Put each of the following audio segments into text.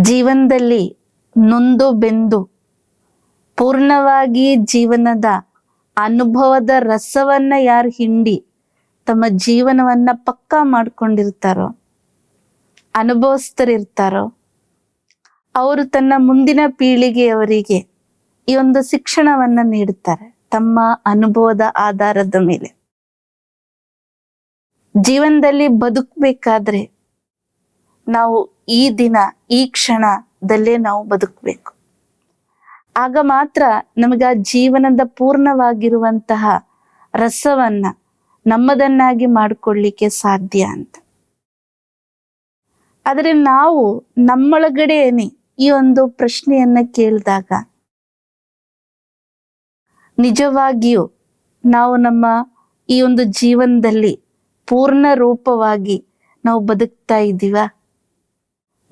ಜೀವನದಲ್ಲಿ ನೊಂದು ಬೆಂದು ಪೂರ್ಣವಾಗಿ ಜೀವನದ ಅನುಭವದ ರಸವನ್ನ ಯಾರು ಹಿಂಡಿ ತಮ್ಮ ಜೀವನವನ್ನ ಪಕ್ಕಾ ಮಾಡ್ಕೊಂಡಿರ್ತಾರೋ, ಅನುಭವಸ್ಥರಿರ್ತಾರೋ, ಅವರು ತನ್ನ ಮುಂದಿನ ಪೀಳಿಗೆಯವರಿಗೆ ಈ ಒಂದು ಶಿಕ್ಷಣವನ್ನ ನೀಡುತ್ತಾರೆ ತಮ್ಮ ಅನುಭವದ ಆಧಾರದ ಮೇಲೆ. ಜೀವನದಲ್ಲಿ ಬದುಕಬೇಕಾದ್ರೆ ನಾವು ಈ ದಿನ, ಈ ಕ್ಷಣದಲ್ಲೇ ನಾವು ಬದುಕಬೇಕು. ಆಗ ಮಾತ್ರ ನಮಗೆ ಜೀವನದ ಪೂರ್ಣವಾಗಿರುವಂತಹ ರಸವನ್ನ ನಮ್ಮದನ್ನಾಗಿ ಮಾಡಿಕೊಳ್ಳಿಕ್ಕೆ ಸಾಧ್ಯ ಅಂತ. ಆದರೆ ನಾವು ನಮ್ಮೊಳಗಡೆನೆ ಈ ಒಂದು ಪ್ರಶ್ನೆಯನ್ನ ಕೇಳಿದಾಗ ನಿಜವಾಗಿಯೂ ನಾವು ನಮ್ಮ ಈ ಒಂದು ಜೀವನದಲ್ಲಿ ಪೂರ್ಣ ರೂಪವಾಗಿ ನಾವು ಬದುಕ್ತಾ ಇದ್ದೀವ?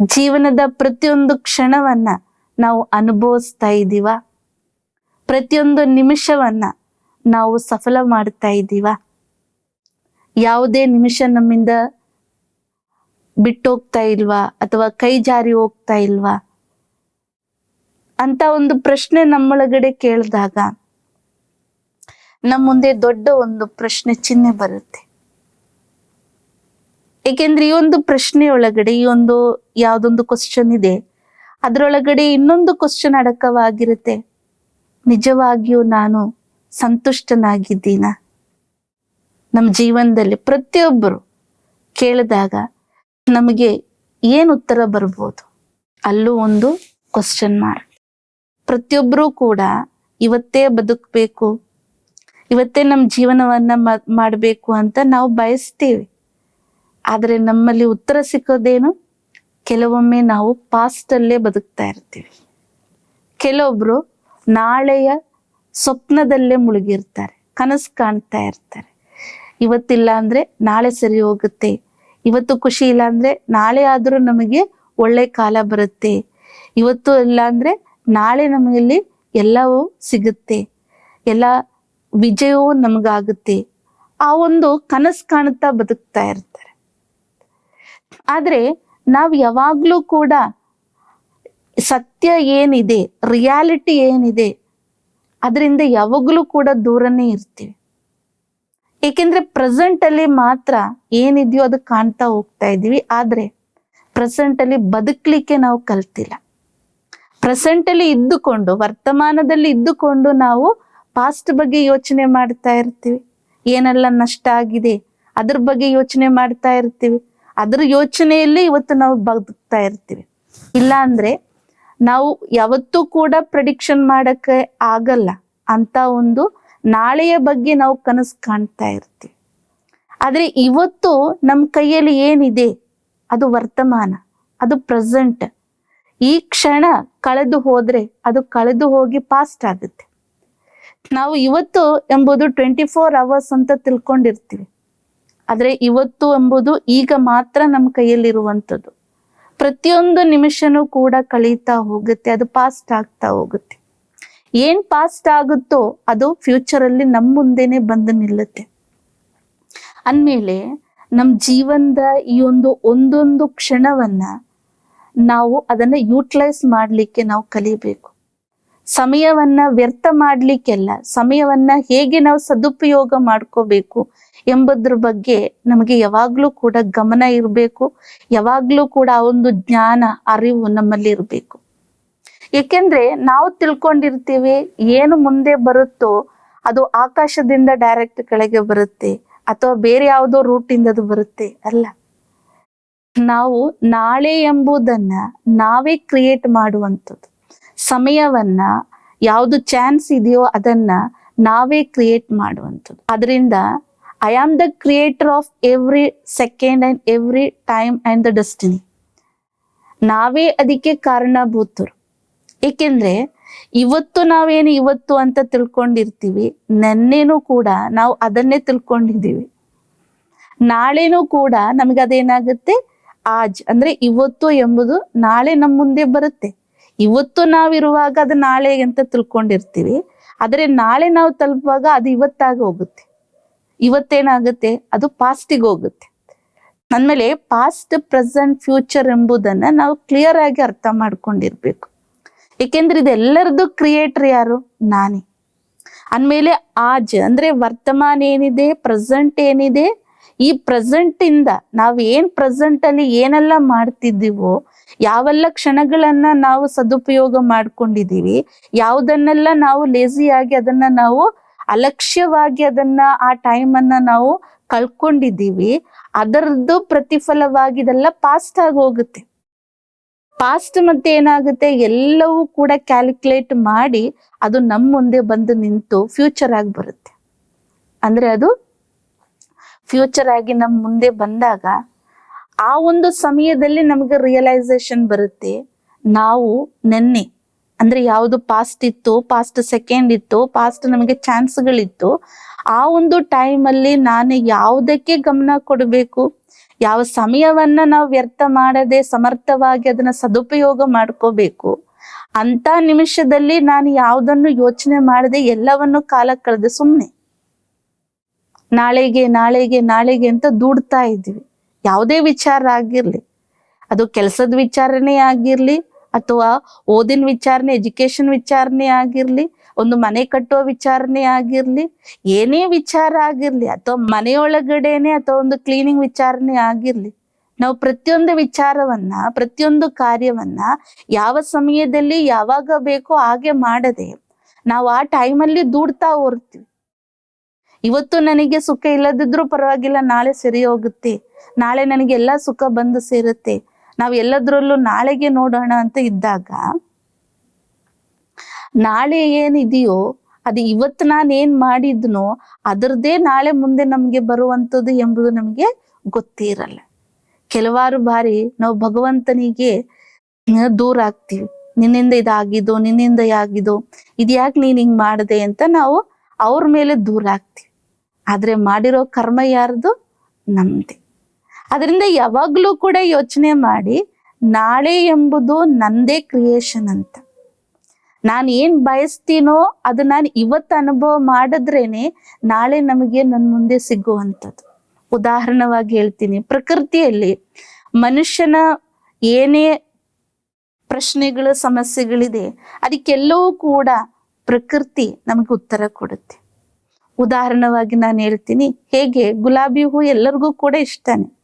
ಜೀವನದ ಪ್ರತಿಯೊಂದು ಕ್ಷಣವನ್ನ ನಾವು ಅನುಭವಿಸ್ತಾ ಇದ್ದೀವ? ಪ್ರತಿಯೊಂದು ನಿಮಿಷವನ್ನ ನಾವು ಸಫಲ ಮಾಡ್ತಾ ಇದ್ದೀವ? ಯಾವುದೇ ನಿಮಿಷ ನಮ್ಮಿಂದ ಬಿಟ್ಟೋಗ್ತಾ ಇಲ್ವಾ? ಅಥವಾ ಕೈ ಜಾರಿ ಹೋಗ್ತಾ ಇಲ್ವಾ? ಅಂತ ಒಂದು ಪ್ರಶ್ನೆ ನಮ್ಮೊಳಗಡೆ ಕೇಳಿದಾಗ ನಮ್ಮ ಮುಂದೆ ದೊಡ್ಡ ಒಂದು ಪ್ರಶ್ನೆ ಚಿಹ್ನೆ ಬರುತ್ತೆ. ಏಕೆಂದ್ರೆ ಈ ಒಂದು ಪ್ರಶ್ನೆ ಒಳಗಡೆ ಈ ಒಂದು ಯಾವ್ದೊಂದು ಕ್ವಶನ್ ಇದೆ. ಅದರೊಳಗಡೆ ಇನ್ನೊಂದು ಕ್ವಶನ್ ಅಡಕವಾಗಿರುತ್ತೆ. ನಿಜವಾಗಿಯೂ ನಾನು ಸಂತುಷ್ಟನಾಗಿದ್ದೀನ? ನಮ್ಮ ಜೀವನದಲ್ಲಿ ಪ್ರತಿಯೊಬ್ಬರು ಕೇಳಿದಾಗ ನಮಗೆ ಏನು ಉತ್ತರ ಬರ್ಬೋದು? ಅಲ್ಲೂ ಒಂದು ಕ್ವಶನ್ ಮಾರ್ಕ್ ಪ್ರತಿಯೊಬ್ಬರೂ ಕೂಡ ಇವತ್ತೇ ಬದುಕಬೇಕು, ಇವತ್ತೇ ನಮ್ಮ ಜೀವನವನ್ನ ಮಾಡಬೇಕು ಅಂತ ನಾವು ಬಯಸ್ತೀವಿ. ಆದರೆ ನಮ್ಮಲ್ಲಿ ಉತ್ತರ ಸಿಕ್ಕೋದೇನು? ಕೆಲವೊಮ್ಮೆ ನಾವು ಪಾಸ್ಟ್ ಅಲ್ಲೇ ಬದುಕ್ತಾ ಇರ್ತೀವಿ. ಕೆಲವೊಬ್ರು ನಾಳೆಯ ಸ್ವಪ್ನದಲ್ಲೇ ಮುಳುಗಿರ್ತಾರೆ, ಕನಸು ಕಾಣ್ತಾ ಇರ್ತಾರೆ. ಇವತ್ತಿಲ್ಲ ಅಂದ್ರೆ ನಾಳೆ ಸರಿ ಹೋಗುತ್ತೆ, ಇವತ್ತು ಖುಷಿ ಇಲ್ಲ ಅಂದ್ರೆ ನಾಳೆ ಆದ್ರೂ ನಮಗೆ ಒಳ್ಳೆ ಕಾಲ ಬರುತ್ತೆ, ಇವತ್ತು ಇಲ್ಲ ಅಂದ್ರೆ ನಾಳೆ ನಮಗಲ್ಲಿ ಎಲ್ಲವೂ ಸಿಗುತ್ತೆ, ಎಲ್ಲ ವಿಜಯವೂ ನಮಗಾಗುತ್ತೆ. ಆ ಒಂದು ಕನಸು ಕಾಣುತ್ತಾ ಬದುಕ್ತಾ ಇರ್ತಾರೆ. ಆದ್ರೆ ನಾವು ಯಾವಾಗ್ಲೂ ಕೂಡ ಸತ್ಯ ಏನಿದೆ ರಿಯಾಲಿಟಿ ಏನಿದೆ, ಅದರಿಂದ ಯಾವಾಗ್ಲೂ ಕೂಡ ದೂರನೇ ಇರ್ತೀವಿ. ಏಕೆಂದ್ರೆ ಪ್ರೆಸೆಂಟ್ ಅಲ್ಲಿ ಮಾತ್ರ ಏನಿದೆಯೋ ಅದು ಕಾಣ್ತಾ ಹೋಗ್ತಾ ಇದೀವಿ ಆದ್ರೆ ಪ್ರೆಸೆಂಟ್ ಅಲ್ಲಿ ಬದುಕ್ಲಿಕ್ಕೆ ನಾವು ಕಲ್ತಿಲ್ಲ. ಪ್ರೆಸೆಂಟ್ ಅಲ್ಲಿ ಇದ್ದುಕೊಂಡು, ವರ್ತಮಾನದಲ್ಲಿ ಇದ್ದುಕೊಂಡು ನಾವು ಪಾಸ್ಟ್ ಬಗ್ಗೆ ಯೋಚನೆ ಮಾಡ್ತಾ ಇರ್ತೀವಿ. ಏನೆಲ್ಲ ನಷ್ಟ ಆಗಿದೆ, ಅದ್ರ ಬಗ್ಗೆ ಯೋಚನೆ ಮಾಡ್ತಾ ಇರ್ತೀವಿ. ಅದ್ರ ಯೋಚನೆಯಲ್ಲಿ ಇವತ್ತು ನಾವು ಬದುಕ್ತಾ ಇರ್ತೀವಿ. ಇಲ್ಲ ಅಂದ್ರೆ ನಾವು ಯಾವತ್ತೂ ಕೂಡ ಪ್ರೆಡಿಕ್ಷನ್ ಮಾಡಕ್ಕೆ ಆಗಲ್ಲ ಅಂತ ಒಂದು ನಾಳೆಯ ಬಗ್ಗೆ ನಾವು ಕನಸು ಕಾಣ್ತಾ ಇರ್ತೀವಿ. ಆದ್ರೆ ಇವತ್ತು ನಮ್ಮ ಕೈಯಲ್ಲಿ ಏನಿದೆ? ಅದು ವರ್ತಮಾನ, ಅದು ಪ್ರೆಸೆಂಟ್ ಈ ಕ್ಷಣ ಕಳೆದು ಹೋದ್ರೆ ಅದು ಕಳೆದು ಹೋಗಿ ಪಾಸ್ಟ್ ಆಗುತ್ತೆ. ನಾವು ಇವತ್ತು ಎಂಬುದು ಟ್ವೆಂಟಿ ಫೋರ್ ಅವರ್ಸ್ ಅಂತ ತಿಳ್ಕೊಂಡಿರ್ತೀವಿ. ಆದ್ರೆ ಇವತ್ತು ಎಂಬುದು ಈಗ ಮಾತ್ರ ನಮ್ಮ ಕೈಯಲ್ಲಿರುವಂಥದ್ದು. ಪ್ರತಿಯೊಂದು ನಿಮಿಷನೂ ಕೂಡ ಕಳೀತಾ ಹೋಗುತ್ತೆ, ಅದು ಪಾಸ್ಟ್ ಆಗ್ತಾ ಹೋಗುತ್ತೆ. ಏನ್ ಪಾಸ್ಟ್ ಆಗುತ್ತೋ ಅದು ಫ್ಯೂಚರ್ ಅಲ್ಲಿ ನಮ್ಮ ಮುಂದೆನೆ ಬಂದು ನಿಲ್ಲುತ್ತೆ. ಅಂದಮೇಲೆ ನಮ್ಮ ಜೀವನದ ಈ ಒಂದು ಒಂದೊಂದು ಕ್ಷಣವನ್ನ ನಾವು ಅದನ್ನ ಯೂಟಿಲೈಸ್ ಮಾಡ್ಲಿಕ್ಕೆ ನಾವು ಕಲಿಬೇಕು. ಸಮಯವನ್ನ ವ್ಯರ್ಥ ಮಾಡ್ಲಿಕ್ಕೆಲ್ಲ, ಸಮಯವನ್ನ ಹೇಗೆ ನಾವು ಸದುಪಯೋಗ ಮಾಡ್ಕೋಬೇಕು ಎಂಬುದ್ರ ಬಗ್ಗೆ ನಮಗೆ ಯಾವಾಗ್ಲೂ ಕೂಡ ಗಮನ ಇರಬೇಕು. ಯಾವಾಗ್ಲೂ ಕೂಡ ಒಂದು ಜ್ಞಾನ, ಅರಿವು ನಮ್ಮಲ್ಲಿ ಇರಬೇಕು. ಏಕೆಂದ್ರೆ ನಾವು ತಿಳ್ಕೊಂಡಿರ್ತೀವಿ ಏನು ಮುಂದೆ ಬರುತ್ತೋ ಅದು ಆಕಾಶದಿಂದ ಡೈರೆಕ್ಟ್ ಕೆಳಗೆ ಬರುತ್ತೆ ಅಥವಾ ಬೇರೆ ಯಾವುದೋ ರೂಟಿಂದ ಅದು ಬರುತ್ತೆ ಅಲ್ಲ. ನಾವು ನಾಳೆ ಎಂಬುದನ್ನ ನಾವೇ ಕ್ರಿಯೇಟ್ ಮಾಡುವಂಥದ್ದು. ಸಮಯವನ್ನ, ಯಾವುದು ಚಾನ್ಸ್ ಇದೆಯೋ ಅದನ್ನ ನಾವೇ ಕ್ರಿಯೇಟ್ ಮಾಡುವಂಥದ್ದು. ಅದರಿಂದ I am the creator of every second and every time and the destiny ನಾವೇ ಅದಕ್ಕೆ ಕಾರಣಭೂತರು. ಏಕೆಂದ್ರೆ, ಇವತ್ತು ನಾವೇನು ಇವತ್ತು ಅಂತ ತಿಳ್ಕೊಂಡಿರ್ತೀವಿ, ನೆನ್ನೆನೂ ಕೂಡ ನಾವು ಅದನ್ನೇ ತಿಳ್ಕೊಂಡಿದ್ದೀವಿ. ನಾಳೆನೂ ಕೂಡ ನಮ್ಗೆ ಅದೇನಾಗುತ್ತೆ? ಆಜ್, ಅಂದ್ರೆ ಇವತ್ತು ಎಂಬುದು ನಾಳೆ ನಮ್ಮ ಮುಂದೆ ಬರುತ್ತೆ. ಇವತ್ತು ನಾವಿರುವಾಗ ಅದು ನಾಳೆ ಅಂತ ತಿಳ್ಕೊಂಡಿರ್ತೀವಿ. ಆದರೆ ನಾಳೆ ನಾವು ತಲುಪುವಾಗ ಅದು ಇವತ್ತಾಗ ಹೋಗುತ್ತೆ. ಇವತ್ತೇನಾಗುತ್ತೆ? ಅದು ಪಾಸ್ಟಿಗೆ ಹೋಗುತ್ತೆ. ಅಂದ್ಮೇಲೆ ಪಾಸ್ಟ್ ಪ್ರೆಸೆಂಟ್ ಫ್ಯೂಚರ್ ಎಂಬುದನ್ನ ನಾವು ಕ್ಲಿಯರ್ ಆಗಿ ಅರ್ಥ ಮಾಡ್ಕೊಂಡಿರ್ಬೇಕು. ಏಕೆಂದ್ರೆ ಇದೆಲ್ಲರದ್ದು ಕ್ರಿಯೇಟರ್ ಯಾರು? ನಾನೇ. ಅಂದ್ಮೇಲೆ ಆಜ್ ಅಂದ್ರೆ ವರ್ತಮಾನ ಏನಿದೆ ಪ್ರೆಸೆಂಟ್ ಏನಿದೆ, ಈ ಪ್ರೆಸೆಂಟ್ ಇಂದ ನಾವು ಏನ್ ಪ್ರೆಸೆಂಟ್ ಅಲ್ಲಿ ಏನೆಲ್ಲ ಮಾಡ್ತಿದ್ದೀವೋ ಯಾವೆಲ್ಲ ಕ್ಷಣಗಳನ್ನ ನಾವು ಸದುಪಯೋಗ ಮಾಡ್ಕೊಂಡಿದೀವಿ ಯಾವುದನ್ನೆಲ್ಲ ನಾವು ಲೇಸಿಯಾಗಿ ಅದನ್ನ ನಾವು ಅಲಕ್ಷ್ಯವಾಗಿ ಅದನ್ನ ಆ ಟೈಮ್ ಅನ್ನ ನಾವು ಕಳ್ಕೊಂಡಿದ್ದೀವಿ, ಅದರದ್ದು ಪ್ರತಿಫಲವಾಗಿ ಇದೆಲ್ಲ ಪಾಸ್ಟ್ ಆಗಿ ಹೋಗುತ್ತೆ. ಪಾಸ್ಟ್ ಮತ್ತೆ ಏನಾಗುತ್ತೆ, ಎಲ್ಲವೂ ಕೂಡ ಕ್ಯಾಲ್ಕುಲೇಟ್ ಮಾಡಿ ಅದು ನಮ್ಮ ಮುಂದೆ ಬಂದು ನಿಂತು ಫ್ಯೂಚರ್ ಆಗಿ ಬರುತ್ತೆ. ಅಂದ್ರೆ ಅದು ಫ್ಯೂಚರ್ ಆಗಿ ನಮ್ಮ ಮುಂದೆ ಬಂದಾಗ ಆ ಒಂದು ಸಮಯದಲ್ಲಿ ನಮಗೆ ರಿಯಲೈಸೇಷನ್ ಬರುತ್ತೆ. ನಾವು ನೆನ್ನೆ, ಅಂದ್ರೆ ಯಾವುದು ಪಾಸ್ಟ್ ಇತ್ತು ಪಾಸ್ಟ್ ಸೆಕೆಂಡ್ ಇತ್ತು ಪಾಸ್ಟ್ ನಮಗೆ ಚಾನ್ಸ್ಗಳಿತ್ತು ಆ ಒಂದು ಟೈಮ್ ಅಲ್ಲಿ ನಾನು ಯಾವುದಕ್ಕೆ ಗಮನ ಕೊಡಬೇಕು? ಯಾವ ಸಮಯವನ್ನ ನಾವು ವ್ಯರ್ಥ ಮಾಡದೆ, ಸಮರ್ಥವಾಗಿ ಅದನ್ನ ಸದುಪಯೋಗ ಮಾಡ್ಕೋಬೇಕು? ಅಂತ ನಿಮಿಷದಲ್ಲಿ ನಾನು ಯಾವುದನ್ನು ಯೋಚನೆ ಮಾಡದೆ ಎಲ್ಲವನ್ನು ಕಾಲ ಕಳೆದೆ ಸುಮ್ಮನೆ ನಾಳೆಗೆ ನಾಳೆಗೆ ನಾಳೆಗೆ ಅಂತ ದೂಡ್ತಾ ಇದ್ವಿ ಯಾವುದೇ ವಿಚಾರ ಆಗಿರ್ಲಿ, ಅದು ಕೆಲಸದ ವಿಚಾರನೇ ಆಗಿರ್ಲಿ ಅಥವಾ ಓದಿನ ವಿಚಾರಣೆ ಎಜುಕೇಶನ್ ವಿಚಾರಣೆ ಆಗಿರ್ಲಿ, ಒಂದು ಮನೆ ಕಟ್ಟುವ ವಿಚಾರಣೆ ಆಗಿರ್ಲಿ, ಏನೇ ವಿಚಾರ ಆಗಿರ್ಲಿ, ಅಥವಾ ಮನೆಯೊಳಗಡೆನೆ ಅಥವಾ ಒಂದು ಕ್ಲೀನಿಂಗ್ ವಿಚಾರಣೆ ಆಗಿರ್ಲಿ, ನಾವು ಪ್ರತಿಯೊಂದು ವಿಚಾರವನ್ನ, ಪ್ರತಿಯೊಂದು ಕಾರ್ಯವನ್ನ ಯಾವ ಸಮಯದಲ್ಲಿ ಯಾವಾಗ ಬೇಕೋ ಹಾಗೆ ಮಾಡದೆ ನಾವು ಆ ಟೈಮಲ್ಲಿ ದೂಡ್ತಾ ಹೋರ್ತೀವಿ ಇವತ್ತು ನನಗೆ ಸುಖ ಇಲ್ಲದಿದ್ರೂ ಪರವಾಗಿಲ್ಲ, ನಾಳೆ ಸರಿ ಹೋಗುತ್ತೆ. ನಾಳೆ ನನಗೆ ಎಲ್ಲ ಸುಖ ಬಂದು ಸೇರುತ್ತೆ. ನಾವು ಎಲ್ಲದ್ರಲ್ಲೂ ನಾಳೆಗೆ ನೋಡೋಣ ಅಂತ ಇದ್ದಾಗ, ನಾಳೆ ಏನಿದೆಯೋ, ಅದು ಇವತ್ತು ನಾನು ಏನ್ ಮಾಡಿದ್ನೋ, ಅದರದೇ ನಾಳೆ ಮುಂದೆ ನಮ್ಗೆ ಬರುವಂತದ್ದು ಎಂಬುದು ನಮಗೆ ಗೊತ್ತಿರಲ್ಲ ಕೆಲವಾರು ಬಾರಿ ನಾವು ಭಗವಂತನಿಗೆ ದೂರ ಆಗ್ತೀವಿ. ನಿನ್ನಿಂದ ಇದಾಗಿದ್ದು, ನಿನ್ನಿಂದ ಆಗಿದ್ದು ಇದ್ಯಾಕೆ ನೀನ್ ಹಿಂಗ್ ಮಾಡಿದೆ ಅಂತ ನಾವು ಅವ್ರ ಮೇಲೆ ದೂರ ಆಗ್ತೀವಿ. ಆದ್ರೆ ಮಾಡಿರೋ ಕರ್ಮ ಯಾರ್ದು? ನಮ್ದೆ. ಅದರಿಂದ ಯಾವಾಗ್ಲೂ ಕೂಡ ಯೋಚನೆ ಮಾಡಿ, ನಾಳೆ ಎಂಬುದು ನಂದೇ ಕ್ರಿಯೇಷನ್ ಅಂತ. ನಾನು ಏನ್ ಬಯಸ್ತೀನೋ ಅದು ನಾನು ಇವತ್ತು ಅನುಭವ ಮಾಡಿದ್ರೇನೆ ನಾಳೆ ನಮಗೆ ನನ್ನ ಮುಂದೆ ಸಿಗುವಂಥದ್ದು. ಉದಾಹರಣವಾಗಿ ಹೇಳ್ತೀನಿ, ಪ್ರಕೃತಿಯಲ್ಲಿ ಮನುಷ್ಯನ ಏನೇ ಪ್ರಶ್ನೆಗಳು, ಸಮಸ್ಯೆಗಳಿದೆ, ಅದಕ್ಕೆಲ್ಲವೂ ಕೂಡ ಪ್ರಕೃತಿ ನಮಗೆ ಉತ್ತರ ಕೊಡುತ್ತೆ. ಉದಾಹರಣವಾಗಿ ನಾನು ಹೇಳ್ತೀನಿ, ಹೇಗೆ ಗುಲಾಬಿ ಹೂ ಎಲ್ಲರಿಗೂ ಕೂಡ ಇಷ್ಟನೇ.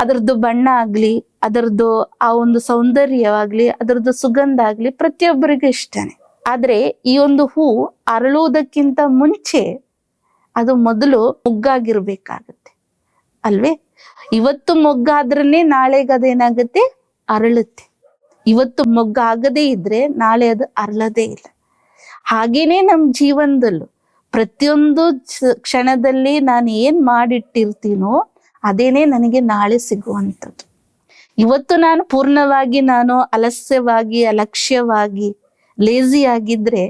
ಅದರದ್ದು ಬಣ್ಣ ಆಗ್ಲಿ, ಅದರದ್ದು ಆ ಒಂದು ಸೌಂದರ್ಯವಾಗ್ಲಿ, ಅದರದ್ದು ಸುಗಂಧ ಆಗ್ಲಿ ಪ್ರತಿಯೊಬ್ಬರಿಗೂ ಇಷ್ಟನೇ. ಆದ್ರೆ ಈ ಒಂದು ಹೂ ಅರಳುವುದಕ್ಕಿಂತ ಮುಂಚೆ ಅದು ಮೊದಲು ಮೊಗ್ಗಾಗಿರ್ಬೇಕಾಗತ್ತೆ. ಅಲ್ವೇ? ಇವತ್ತು ಮೊಗ್ಗಾದ್ರನೇ ನಾಳೆಗೆ ಅದೇನಾಗುತ್ತೆ? ಅರಳುತ್ತೆ. ಇವತ್ತು ಮೊಗ್ಗಾಗದೇ ಇದ್ರೆ ನಾಳೆ ಅದು ಅರಳದೇ ಇಲ್ಲ. ಹಾಗೇನೆ ನಮ್ಮ ಜೀವನದಲ್ಲೂ. ಪ್ರತಿಯೊಂದು ಕ್ಷಣದಲ್ಲಿ ನಾನು ಏನ್ ಮಾಡಿಟ್ಟಿರ್ತೀನೋ ಅದೇನೆ ನನಗೆ ನಾಳೆ ಸಿಗುವಂಥದ್ದು. ಇವತ್ತು ನಾನು ಪೂರ್ಣವಾಗಿ ನಾನು ಅಲಸ್ಯವಾಗಿ, ಅಲಕ್ಷ್ಯವಾಗಿ ಲೇಜಿ ಆಗಿದ್ರೆ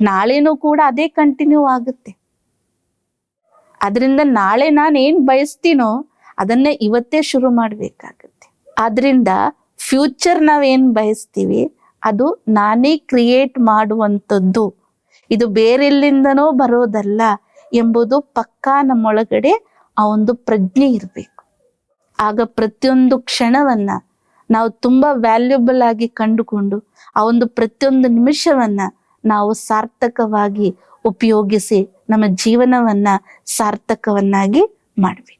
ನಾಳೆನೂ ಕೂಡ ಅದೇ ಕಂಟಿನ್ಯೂ ಆಗುತ್ತೆ. ಅದರಿಂದ ನಾಳೆ ನಾನು ಏನ್ ಬಯಸ್ತೀನೋ ಅದನ್ನ ಇವತ್ತೇ ಶುರು ಮಾಡ್ಬೇಕಾಗತ್ತೆ. ಆದ್ರಿಂದ ಫ್ಯೂಚರ್ ನಾವೇನ್ ಬಯಸ್ತೀವಿ ಅದು ನಾನೇ ಕ್ರಿಯೇಟ್ ಮಾಡುವಂಥದ್ದು. ಇದು ಬೇರೆಲ್ಲಿಂದನೋ ಬರೋದಲ್ಲ ಎಂಬುದು ಪಕ್ಕಾ ನಮ್ಮೊಳಗಡೆ ಆ ಒಂದು ಪ್ರಜ್ಞೆ ಇರಬೇಕು. ಆಗ ಪ್ರತಿಯೊಂದು ಕ್ಷಣವನ್ನ ನಾವು ತುಂಬಾ ವ್ಯಾಲ್ಯೂಬಲ್ ಆಗಿ ಕಂಡುಕೊಂಡು ಆ ಒಂದು ಪ್ರತಿಯೊಂದು ನಿಮಿಷವನ್ನ ನಾವು ಸಾರ್ಥಕವಾಗಿ ಉಪಯೋಗಿಸಿ ನಮ್ಮ ಜೀವನವನ್ನ ಸಾರ್ಥಕವನ್ನಾಗಿ ಮಾಡ್ಬೇಕು.